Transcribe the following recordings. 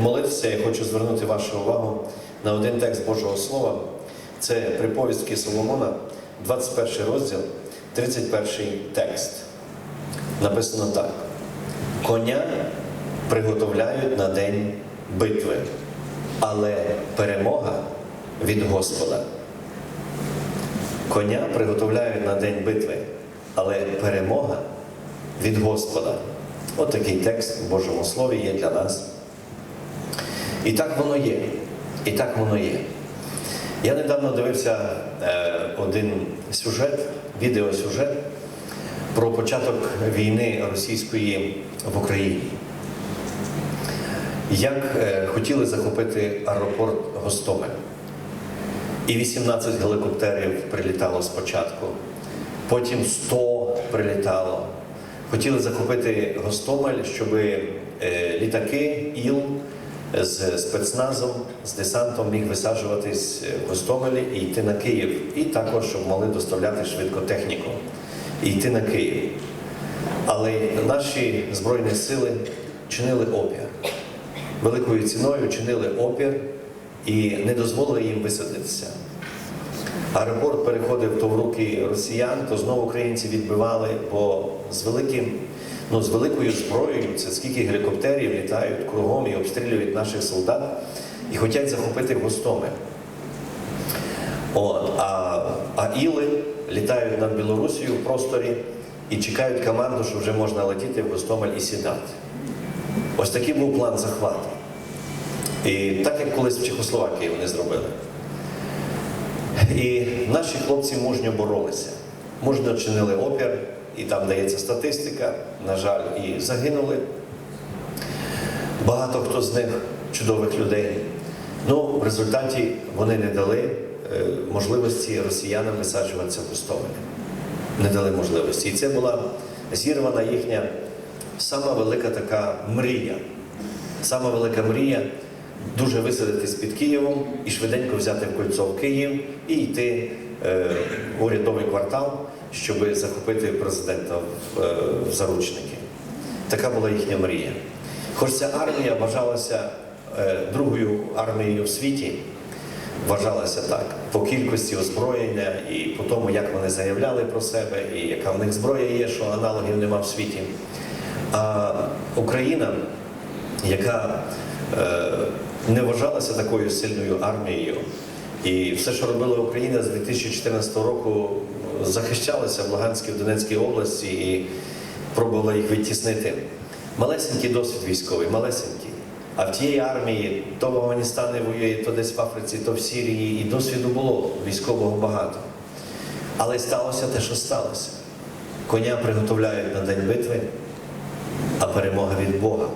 молитися, я хочу звернути вашу увагу на один текст Божого Слова. Це приповістки Соломона, 21 розділ, 31 текст. Написано так: коня приготовляють на день битви, але перемога від Господа. Коня приготовляють на день битви, але перемога від Господа. От такий текст в Божому Слові є для нас. І так воно є. І так воно є. Я недавно дивився е, один сюжет, відеосюжет про початок війни російської в Україні. Як е, хотіли захопити аеропорт Гостомель. І 18 гелікоптерів прилітало спочатку, потім 100 прилітало. Хотіли захопити Гостомель, щоб е, літаки ІЛ з спецназом, з десантом міг висаджуватись в Гостомелі і йти на Київ. І також, щоб могли доставляти швидко техніку і йти на Київ. Але наші Збройні сили чинили опір. Великою ціною чинили опір і не дозволили їм висадитися. Аеропорт переходив то в руки росіян, то знову українці відбивали, бо з великим, ну, з великою зброєю, це скільки гелікоптерів літають кругом і обстрілюють наших солдат і хочуть захопити Гостомель. От, а, а іли літають над Білорусією в просторі і чекають команду, що вже можна летіти в Гостомель і сідати. Ось такий був план захвату. І так як колись в Чехословакії вони зробили. І наші хлопці мужньо боролися, мужньо чинили опір, і там дається статистика, на жаль, і загинули. Багато хто з них чудових людей. Ну, в результаті вони не дали е, можливості росіянам висаджуватися в Гостомелі. Не дали можливості. І це була зірвана їхня сама велика така мрія. Сама велика мрія дуже висадитись під Києвом і швиденько взяти в кольцо в Київ і йти урядовий квартал, щоб захопити президента в, е, в заручники. Така була їхня мрія. Хоч ця армія вважалася е, другою армією в світі, вважалася так по кількості озброєння і по тому, як вони заявляли про себе, і яка в них зброя є, що аналогів нема в світі. А Україна, яка е, не вважалася такою сильною армією, і все, що робила Україна з 2014 року, захищалася в Луганській, в Донецькій області і пробувала їх відтіснити. Малесенький досвід військовий, малесенький. А в тієї армії то в Афганістані воює, то десь в Африці, то в Сирії, і досвіду було військового багато. Але сталося те, що сталося. Коня приготовляють на день битви, а перемога від Бога.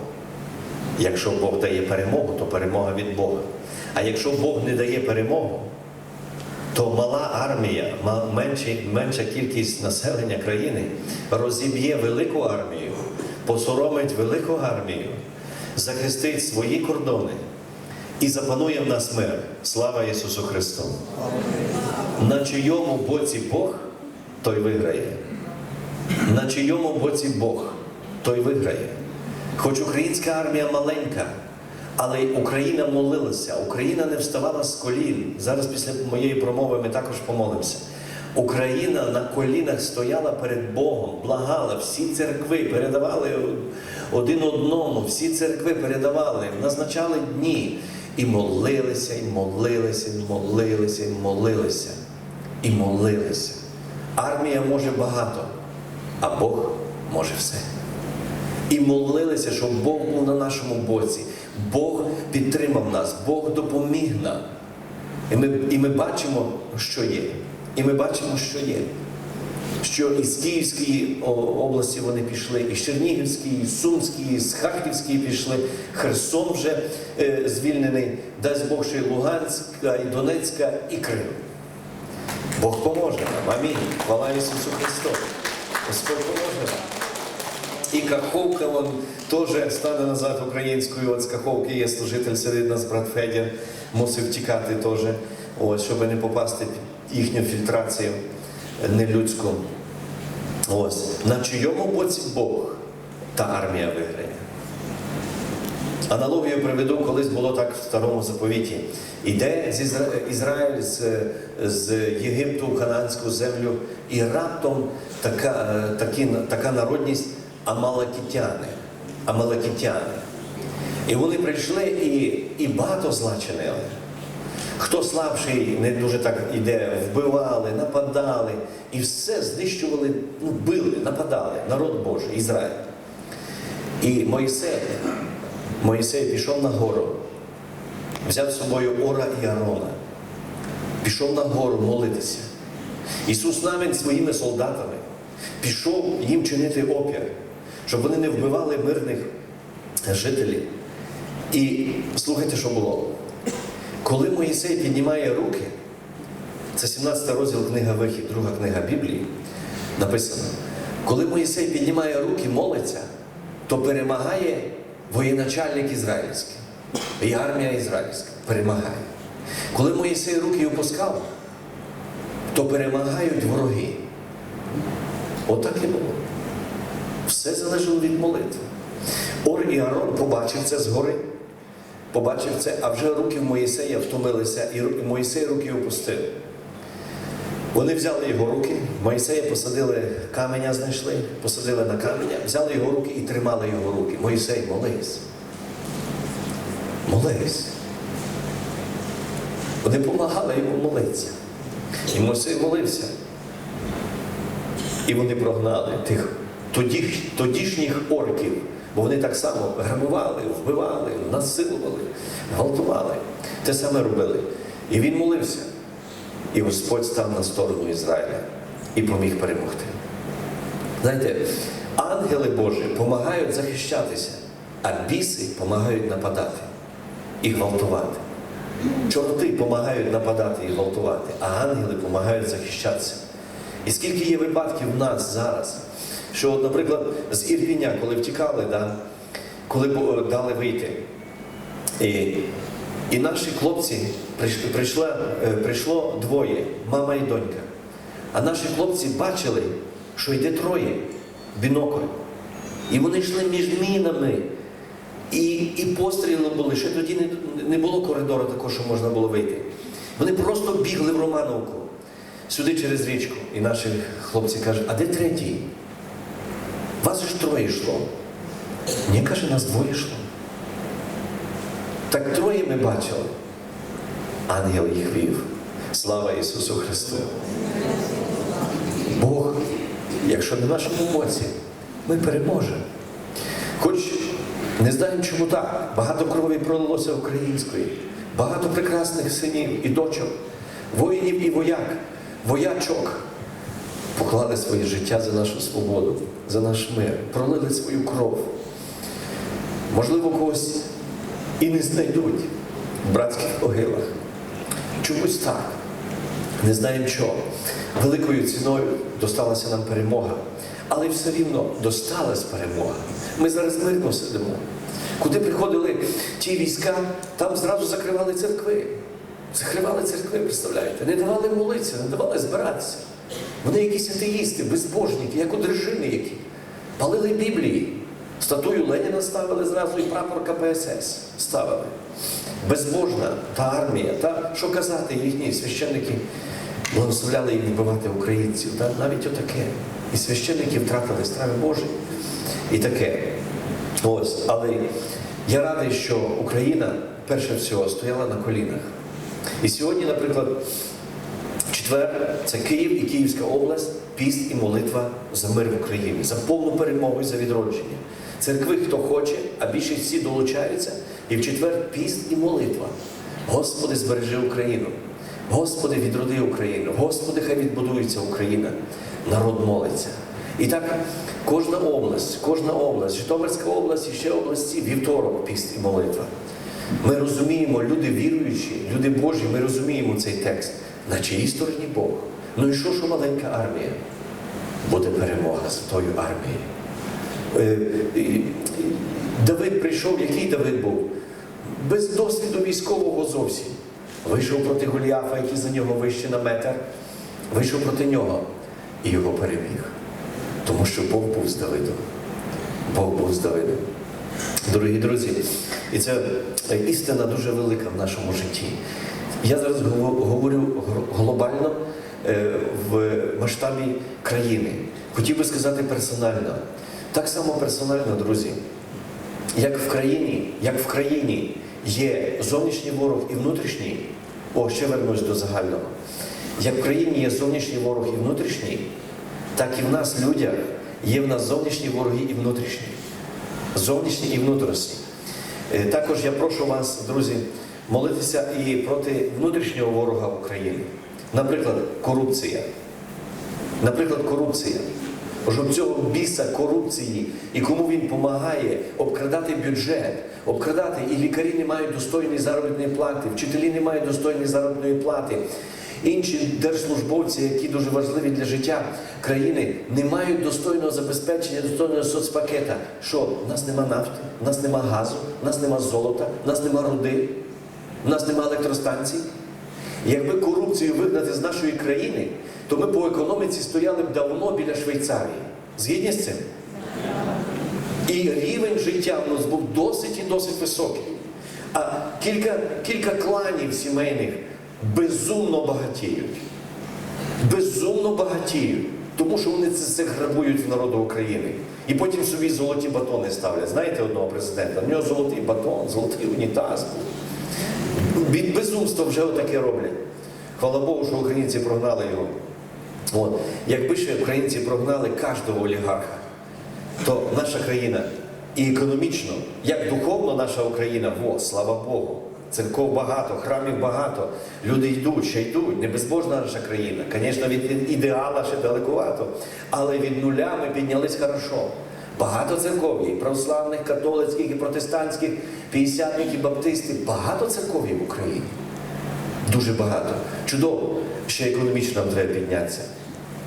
Якщо Бог дає перемогу, то перемога від Бога. А якщо Бог не дає перемогу, то мала армія, менші- менша кількість населення країни розіб'є велику армію, посоромить велику армію, захистить свої кордони і запанує в нас мир. Слава Ісусу Христу! На чийому боці Бог, той виграє. На чийому боці Бог, той виграє. Хоч українська армія маленька, але Україна молилася, Україна не вставала з колін. Зараз після моєї промови ми також помолимося. Україна на колінах стояла перед Богом, благала, всі церкви передавали один одному, всі церкви передавали, назначали дні і молилися, і молилися, і молилися, і молилися, і молилися. Армія може багато, а Бог може все. І молилися, щоб Бог був на нашому боці. Бог підтримав нас, Бог допоміг нам. І ми, і ми бачимо, що є. І ми бачимо, що є. Що із Київської області вони пішли, і з Чернігівської, і з Сумської, з Харківської пішли. Херсон вже е, звільнений, дасть Бог, що і Луганська, і Донецька, і Крим. Бог поможе нам. Амінь. Хвала Ісусу Христу. Господь поможе нам. І Каховка вон теж стане назад українською. От з Каховки є служитель сидить нас, брат Федір, мусив тікати теж, ось, щоб не попасти під їхню фільтрацію нелюдську. Ось. На чийому боці Бог та армія виграє. Аналогію приведу, колись було так в старому заповіті. Іде з Ізра- Ізраїль з, з Єгипту в Кананську землю, і раптом така, е, такі, така народність амалакітяни. Амалакітяни. І вони прийшли і, і багато зла чинили. Хто слабший, не дуже так іде, вбивали, нападали і все знищували, ну, били, нападали, народ Божий, Ізраїль. І Моїсей, Моїсей пішов на гору, взяв з собою Ора і Арона, пішов на гору молитися. Ісус навіть своїми солдатами пішов їм чинити опір, щоб вони не вбивали мирних жителів. І слухайте, що було. Коли Моїсей піднімає руки, це 17 розділ книга Вихід, друга книга Біблії, написано, коли Моїсей піднімає руки, молиться, то перемагає воєначальник ізраїльський. І армія ізраїльська перемагає. Коли Моїсей руки опускав, то перемагають вороги. Отак і було. Все залежало від молитви. Ор і Арон побачив це згори, побачив це, а вже руки Моїсея втомилися, і Моїсей руки опустив. Вони взяли його руки, Моїсея посадили, каменя знайшли, посадили на каменя, взяли його руки і тримали його руки. Моїсей, молись. Молись. Вони допомагали йому молитися. І Мойсей молився. І вони прогнали тих тоді, тодішніх орків, бо вони так само грабували, вбивали, насилували, гвалтували. Те саме робили. І він молився. І Господь став на сторону Ізраїля і поміг перемогти. Знаєте, ангели Божі допомагають захищатися, а біси допомагають нападати і гвалтувати. Чорти допомагають нападати і гвалтувати, а ангели допомагають захищатися. І скільки є випадків в нас зараз, що, наприклад, з Ірпіня, коли втікали, да, коли дали вийти, і, і наші хлопці прийшла, е, прийшло двоє, мама і донька. А наші хлопці бачили, що йде троє, бінокль. І вони йшли між мінами. І, і постріли були, ще тоді не, не було коридору такого, що можна було вийти. Вони просто бігли в Романовку, сюди через річку. І наші хлопці кажуть, а де третій? Вас же троє йшло. Ні, каже, нас двоє йшло. Так троє ми бачили. Ангел їх вів. Слава Ісусу Христу. Бог, якщо на нашому боці, ми переможемо. Хоч не знаємо, чому так. Багато крові пролилося української, багато прекрасних синів і дочок, воїнів і вояк, воячок поклали своє життя за нашу свободу, за наш мир, пролили свою кров. Можливо, когось і не знайдуть в братських могилах. Чомусь так. Не знаємо чого. Великою ціною досталася нам перемога. Але все рівно досталась перемога. Ми зараз мирно сидимо. Куди приходили ті війська, там зразу закривали церкви. Закривали церкви, представляєте? Не давали молитися, не давали збиратися. Вони якісь атеїсти, безбожники, як одержини які. Палили Біблії. Статую Леніна ставили зразу і прапор КПСС ставили. Безбожна та армія, та що казати, їхні священники благословляли їм вбивати українців. Та навіть отаке. І священники втратили страх Божий. І таке. Ось, але я радий, що Україна перше всього стояла на колінах. І сьогодні, наприклад, четвер це Київ і Київська область, піст і молитва за мир в Україні, за повну перемогу і за відродження. Церкви, хто хоче, а більшість всі долучаються, і в четвер піст і молитва. Господи, збережи Україну. Господи, відроди Україну. Господи, хай відбудується Україна. Народ молиться. І так кожна область, кожна область, Житомирська область і ще області, вівторок, піст і молитва. Ми розуміємо, люди віруючі, люди Божі, ми розуміємо цей текст. На чиїй стороні Бог? Ну і що, що маленька армія? Буде перемога з тою армією. Е, Давид прийшов, який Давид був? Без досвіду військового зовсім. Вийшов проти Голіафа, який за нього вище на метр. Вийшов проти нього і його переміг. Тому що Бог був з Давидом. Бог був з Давидом. Дорогі друзі, і це істина дуже велика в нашому житті. Я зараз говорю глобально е, в масштабі країни. Хотів би сказати персонально. Так само персонально, друзі, як в країні, як в країні є зовнішній ворог і внутрішній, о, ще вернусь до загального. Як в країні є зовнішній ворог і внутрішній, так і в нас, людях, є в нас зовнішні вороги і внутрішні. Зовнішні і внутрішні. Е, Також я прошу вас, друзі, молитися і проти внутрішнього ворога України. Наприклад, корупція. Наприклад, корупція. Щоб цього біса корупції і кому він допомагає обкрадати бюджет, обкрадати, і лікарі не мають достойної заробітної плати, вчителі не мають достойної заробітної плати. Інші держслужбовці, які дуже важливі для життя країни, не мають достойного забезпечення, достойного соцпакета. Що в нас нема нафти, в нас нема газу, в нас нема золота, в нас нема руди, в нас нема електростанцій. Якби корупцію вигнати з нашої країни, то ми по економіці стояли б давно біля Швейцарії. Згідні з цим? І рівень життя в нас був досить і досить високий. А кілька, кілька кланів сімейних безумно багатіють. Безумно багатіють. Тому що вони це все грабують в народу України. І потім собі золоті батони ставлять. Знаєте одного президента? У нього золотий батон, золотий унітаз. Від безумства вже отаке роблять. Хвала Богу, що українці прогнали його. От. Якби ще українці прогнали кожного олігарха, то наша країна і економічно, як духовно наша Україна, во, слава Богу. Церков багато, храмів багато, люди йдуть, ще йдуть. Не безбожна наша країна. Звісно, від ідеала ще далекувато. Але від нуля ми піднялись хорошо. Багато церков є, і православних, католицьких, і протестантських, п'ятдесятників, баптистів. Багато церков є в Україні. Дуже багато. Чудово, ще економічно нам треба піднятися.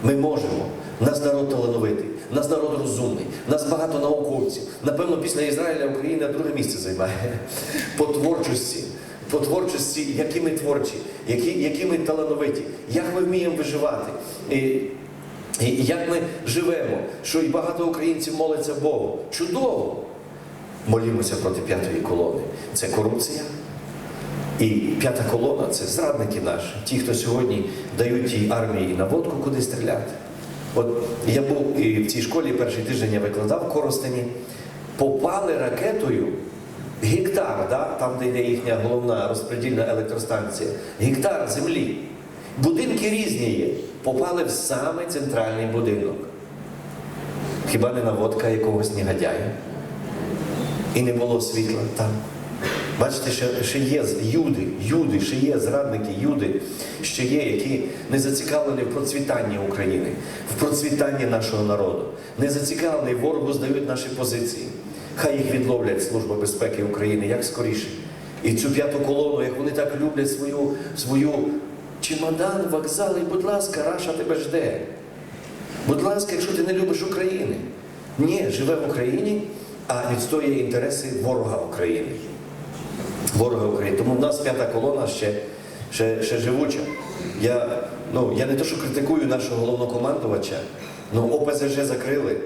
Ми можемо. Нас народ талановитий, нас народ розумний, нас багато науковців. Напевно, після Ізраїля Україна друге місце займає по творчості. По творчості, які ми творчі, які, які ми талановиті, як ми вміємо виживати, і, як ми живемо, що і багато українців моляться Богу. Чудово! Молімося проти п'ятої колони. Це корупція, і п'ята колона це зрадники наші, ті, хто сьогодні дають тій армії наводку, куди стріляти. От я був і в цій школі перший тиждень я викладав в Коростені, попали ракетою гектар, да, там, де йде їхня головна розподільна електростанція, гектар землі. Будинки різні є, попали в саме центральний будинок. Хіба не наводка якогось негодяя? І не було світла там. Бачите, ще, є юди, юди, ще є зрадники, юди, ще є, які не зацікавлені в процвітанні України, в процвітанні нашого народу, не зацікавлені, ворогу здають наші позиції. Хай їх відловлять Служба безпеки України як скоріше. І цю п'яту колону, як вони так люблять свою, свою чемодан, вокзал, і, будь ласка, Раша тебе жде. Будь ласка, якщо ти не любиш України, ні, живе в Україні, а відстоює інтереси ворога України ворога України. Тому в нас п'ята колона ще, ще, ще живуча. Я, ну, я не то, що критикую нашого головнокомандувача, ну ОПЗЖ закрили.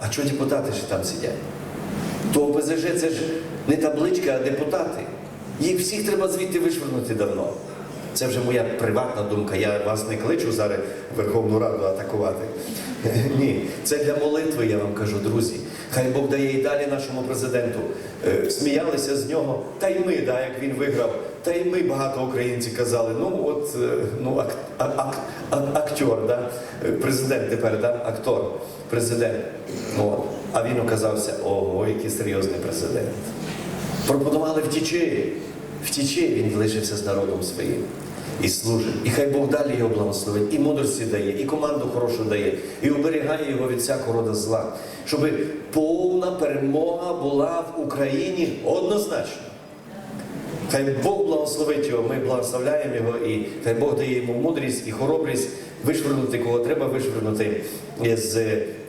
А чого депутати ще там сидять? То ОПЗЖ це ж не табличка, а депутати. Їх всіх треба звідти вишвернути давно. Це вже моя приватна думка. Я вас не кличу зараз Верховну Раду атакувати. Ні, це для молитви, я вам кажу, друзі. Хай Бог дає і далі нашому президенту. Е, Сміялися з нього, та й ми, да, як він виграв, та й ми багато українців казали, ну от е, ну, ак, ак, ак, ак, да? Е, президент тепер, да? актор, президент. Ну. А він оказався, ого, який серйозний президент. Пропонували втічі. Втічі він лишився з народом своїм і служить. І хай Бог далі його благословить, і мудрості дає, і команду хорошу дає, і оберігає його від всякого роду зла, щоб повна перемога була в Україні однозначно. Хай Бог благословить його, ми благословляємо його, і хай Бог дає йому мудрість і хоробрість вишвернути, кого треба вишвернути з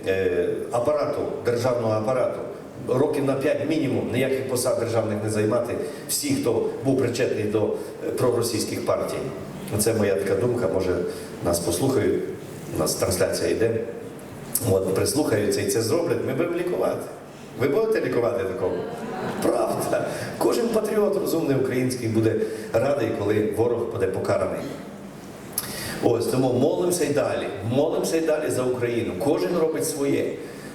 е, апарату, державного апарату. Років на 5 мінімум ніяких посад державних не займати всі, хто був причетний до е, проросійських партій. Це моя така думка, може нас послухають, у нас трансляція йде. От, прислухаються і це зроблять, ми будемо лікувати. Ви будете лікувати такого? Правда. Кожен патріот розумний український буде радий, коли ворог буде покараний. Ось тому молимося й далі. Молимося й далі за Україну. Кожен робить своє.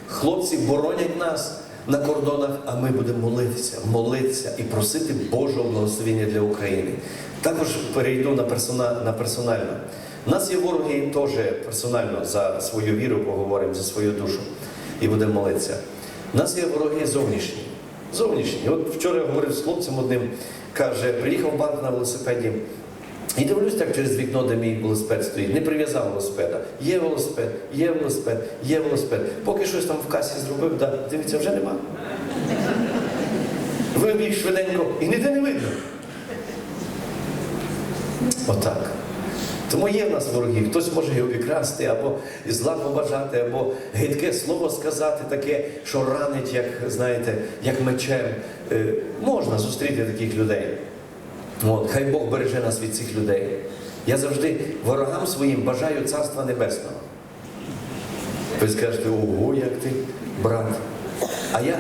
Хлопці боронять нас на кордонах, а ми будемо молитися, молитися і просити Божого благословення для України. Також перейду на, персона, на персонально. У нас є вороги теж персонально за свою віру поговоримо, за свою душу і будемо молитися. У нас є вороги зовнішні. Зовнішні. От вчора я говорив з хлопцем одним, каже, приїхав банк на велосипеді. І дивлюсь так через вікно, де мій велосипед стоїть, не прив'язав велосипеда. Є велосипед, є велосипед, є велосипед. Поки щось там в касі зробив, да, дивіться, вже нема. Вибіг швиденько і ніде не видно. Отак. Тому є в нас вороги. Хтось може і обікрасти, або зла побажати, або гидке слово сказати, таке, що ранить, як знаєте, як мечем. Е, можна зустріти таких людей. От, хай Бог береже нас від цих людей. Я завжди ворогам своїм бажаю Царства Небесного. Ви скажете, ого, як ти, брат. А я,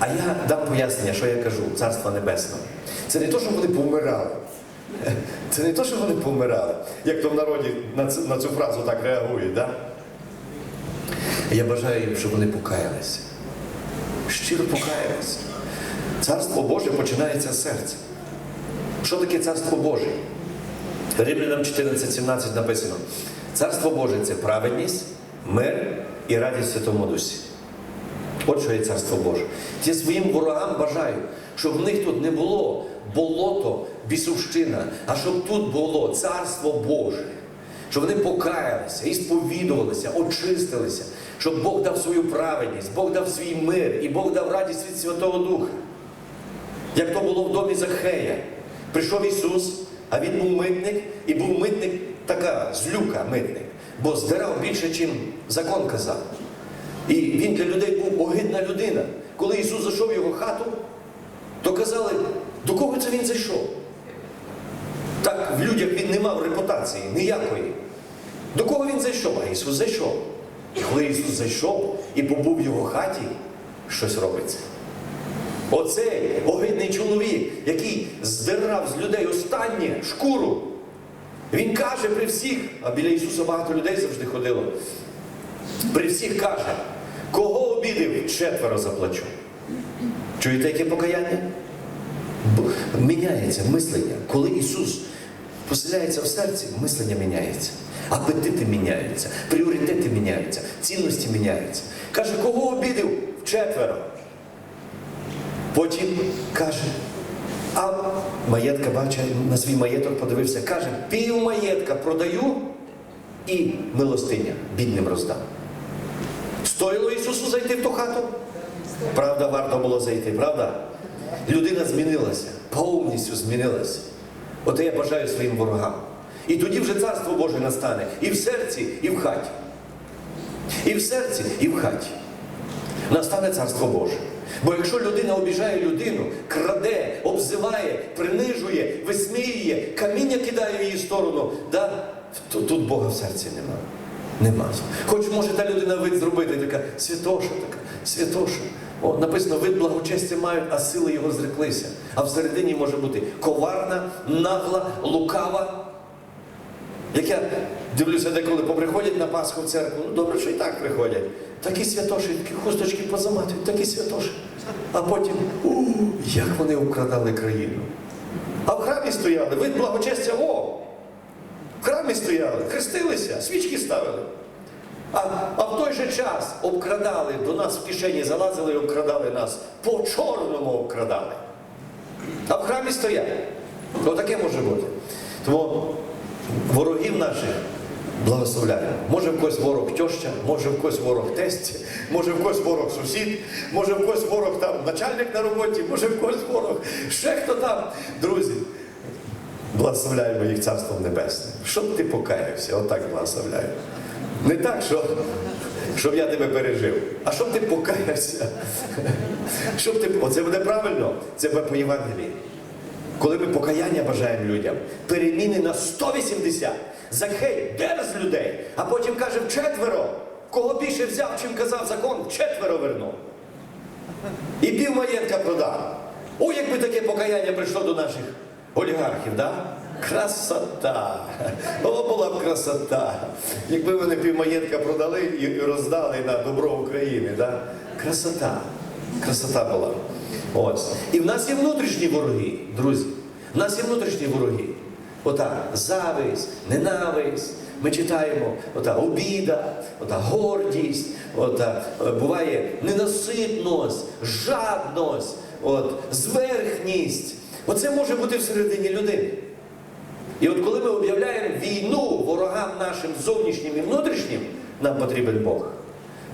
а я дам пояснення, що я кажу, Царства Небесного. Це не то, що вони помирали. Це не то, що вони помирали, як то в народі на цю, на цю фразу так реагують. Да? Я бажаю їм, щоб вони покаялися. Щиро покаялися. Царство Боже починається з серця. Що таке Царство Боже? Римлянам 14.17 написано: Царство Боже це праведність, мир і радість Святому Дусі. От що є Царство Боже. Я своїм ворогам бажаю, щоб в них тут не було болото, бісовщина, а щоб тут було Царство Боже. Щоб вони покаялися і сповідувалися, очистилися, щоб Бог дав свою праведність, Бог дав свій мир і Бог дав радість від Святого Духа. Як то було в домі Захея. Прийшов Ісус, а він був митник, і був митник така злюка митник, бо здирав більше, чим закон казав. І він для людей був огидна людина. Коли Ісус зайшов в його хату, то казали, до кого це він зайшов? Так в людях він не мав репутації ніякої. До кого він зайшов? А Ісус зайшов. І коли Ісус зайшов і побув в його хаті, щось робиться. Оцей огидний чоловік, який здирав з людей останнє шкуру. Він каже при всіх, а біля Ісуса багато людей завжди ходило. При всіх каже, кого обідив, четверо заплачу. Чуєте, яке покаяння? Міняється мислення. Коли Ісус поселяється в серці, мислення міняється. Апетити міняються, пріоритети міняються, цінності міняються. Каже, кого обідив? Четверо. Потім каже, а маєтка бачить, на свій маєток подивився, каже, пів маєтка продаю і милостиня бідним роздам. Стоїло Ісусу зайти в ту хату? Правда, варто було зайти, правда? Людина змінилася, повністю змінилася. От я бажаю своїм ворогам. І тоді вже Царство Боже настане і в серці, і в хаті. І в серці, і в хаті. Настане Царство Боже. Бо якщо людина обіжає людину, краде, обзиває, принижує, висміює, каміння кидає в її сторону, да, то тут Бога в серці нема. Нема. Хоч може та людина вид зробити, така святоша, така, святоша. О, написано, вид благочестя мають, а сили його зреклися. А всередині може бути коварна, нагла, лукава. Як я дивлюся, деколи поприходять на Пасху в церкву, ну добре, що і так приходять. Такі святоші, такі хусточки позаматують, такі святоші. А потім, у, як вони украдали країну. А в храмі стояли, вид благочестя, о! В храмі стояли, хрестилися, свічки ставили. А, а в той же час обкрадали, до нас в кишені залазили і обкрадали нас. По чорному обкрадали. А в храмі стоять. Отаке може бути. Тому ворогів наших благословляємо. Може в когось ворог тьоща, може в когось ворог тесть, може в когось ворог сусід, може в когось ворог там начальник на роботі, може в когось ворог ще хто там. Друзі, благословляємо їх Царством Небесним. Щоб ти покаявся, отак благословляю. Не так, що, щоб я тебе пережив, а щоб ти покаявся. Щоб ти, оце буде правильно, це буде по Євангелії. Коли ми покаяння бажаємо людям, переміни на 180. Захей дерз людей, а потім каже четверо. Кого більше взяв, чим казав закон, четверо вернув. І пів маєтка продав. О, якби таке покаяння прийшло до наших олігархів, да? Красота! О, була б красота! Якби вони пів маєтка продали і роздали на добро України, да? Красота! Красота була. Ось. І в нас є внутрішні вороги, друзі. В нас є внутрішні вороги. Ота зависть, ненависть. Ми читаємо ота обіда, ота гордість, ота е, буває ненаситність, жадність, от, зверхність. Оце може бути всередині людини. І от коли ми об'являємо війну ворогам нашим зовнішнім і внутрішнім, нам потрібен Бог.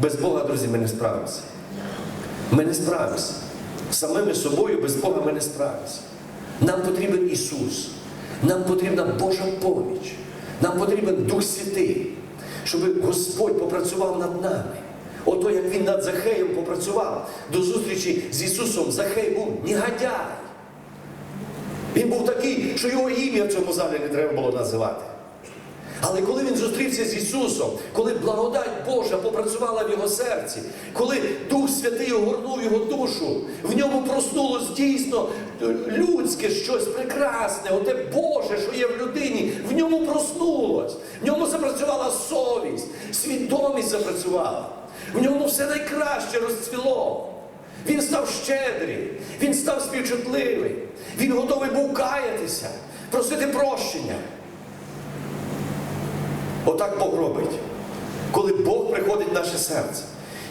Без Бога, друзі, ми не справимося. Ми не справимося. Самими собою без Бога ми не справимося. Нам потрібен Ісус. Нам потрібна Божа поміч. Нам потрібен Дух Святий, щоб Господь попрацював над нами. Ото як Він над Захеєм попрацював до зустрічі з Ісусом, Захей був негодяй. Він був такий, що його ім'я в цьому залі не треба було називати. Але коли він зустрівся з Ісусом, коли благодать Божа попрацювала в його серці, коли Дух Святий огорнув його душу, в ньому проснулось дійсно людське щось прекрасне, оте Боже, що є в людині, в ньому проснулось, в ньому запрацювала совість, свідомість запрацювала, в ньому все найкраще розцвіло. Він став щедрий, він став співчутливий, він готовий був каятися, просити прощення. Отак Бог робить. Коли Бог приходить в наше серце.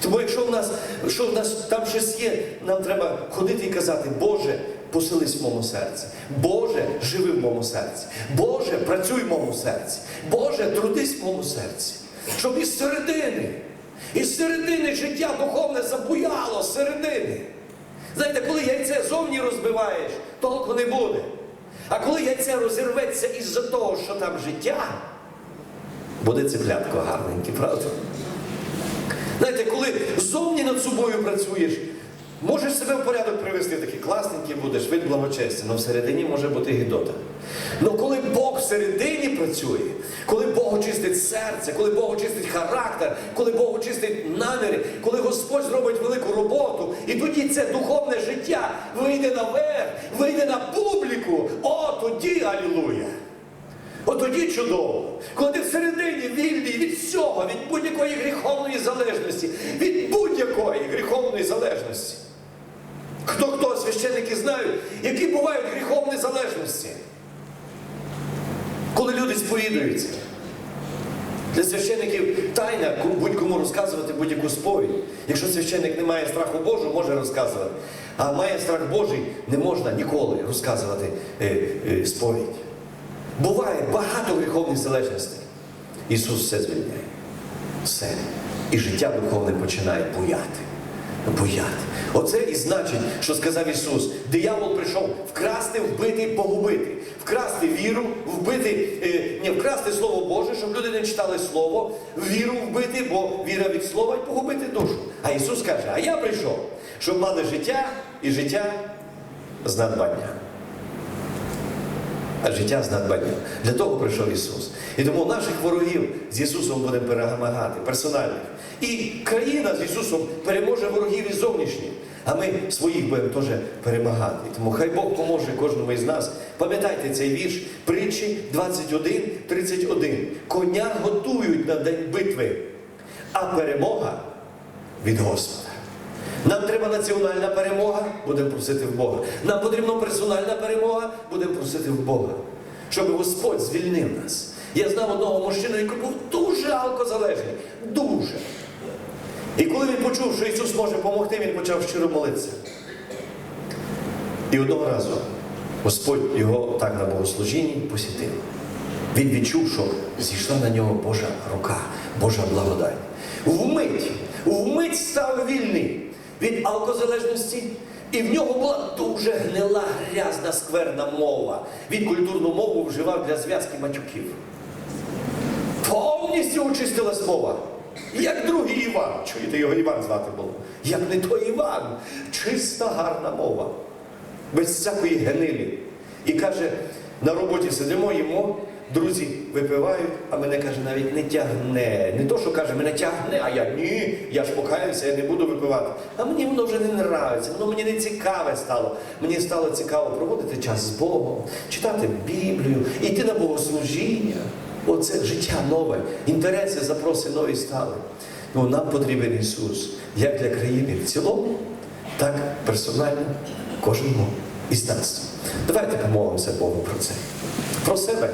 Тому якщо в нас, що в нас там щось є, нам треба ходити і казати, Боже, поселись в моєму серці. Боже, живи в моєму серці. Боже, працюй в моєму серці. Боже, трудись в моєму серці. Щоб із середини, із середини життя духовне забуяло з середини. Знаєте, коли яйце зовні розбиваєш, толку не буде. А коли яйце розірветься із-за того, що там життя, буде циплятко гарненьке, правда? Знаєте, коли зовні над собою працюєш, можеш себе в порядок привести, такий класненький будеш, вид благочестя, але всередині може бути гідота. Але коли Бог всередині працює, коли Бог очистить серце, коли Бог очистить характер, коли Бог очистить наміри, коли Господь зробить велику роботу, і тоді це духовне життя вийде наверх, вийде на публіку, о, тоді алілуя! От тоді чудово, коли ти всередині вільний від всього, від будь-якої гріховної залежності, від будь-якої гріховної залежності. Хто хто священники знають, які бувають гріховні залежності, коли люди сповідуються. Для священників тайна будь-кому розказувати будь-яку сповідь. Якщо священник не має страху Божого, може розказувати. А має страх Божий, не можна ніколи розказувати е, е, сповідь. Буває багато гріховних залежностей. Ісус все звільняє. Все. І життя духовне починає буяти. Буяти. Оце і значить, що сказав Ісус. Диявол прийшов вкрасти, вбити, погубити. Вкрасти віру, вбити, е, не вкрасти Слово Боже, щоб люди не читали Слово, віру вбити, бо віра від слова і погубити душу. А Ісус каже, а я прийшов, щоб мали життя і життя з надбання а життя з надбанням. Для того прийшов Ісус. І тому наших ворогів з Ісусом будемо перемагати, персональних. І країна з Ісусом переможе ворогів і зовнішніх. А ми своїх будемо теж перемагати. Тому хай Бог поможе кожному із нас. Пам'ятайте цей вірш притчі 21, 31. Коня готують на день битви, а перемога від Господа. Нам треба національна перемога, будемо просити в Бога. Нам потрібна персональна перемога, будемо просити в Бога. Щоб Господь звільнив нас. Я знав одного мужчину, який був дуже алкозалежний. Дуже. І коли він почув, що Ісус може допомогти, він почав щиро молитися. І одного разу Господь його так на богослужінні посітив. Він відчув, що зійшла на нього Божа рука, Божа благодать. Вмить, вмить став вільний від алкозалежності, і в нього була дуже гнила, грязна, скверна мова. Він культурну мову вживав для зв'язки матюків. Повністю очистилась мова. Як другий Іван, чуєте, його Іван звати було. Як не той Іван, чиста гарна мова, без всякої гнилі. І каже, на роботі сидимо, їмо, друзі випивають, а мене каже, навіть не тягне. Не то, що каже, мене тягне, а я ні, я ж покаюся, я не буду випивати. А мені воно вже не нравиться, воно мені не цікаве стало. Мені стало цікаво проводити час з Богом, читати Біблію, йти на богослужіння. Оце життя нове, інтереси, запроси нові стали. Ну, нам потрібен Ісус як для країни в цілому, так персонально кожному із нас. Давайте помолимося Богу про це. Про себе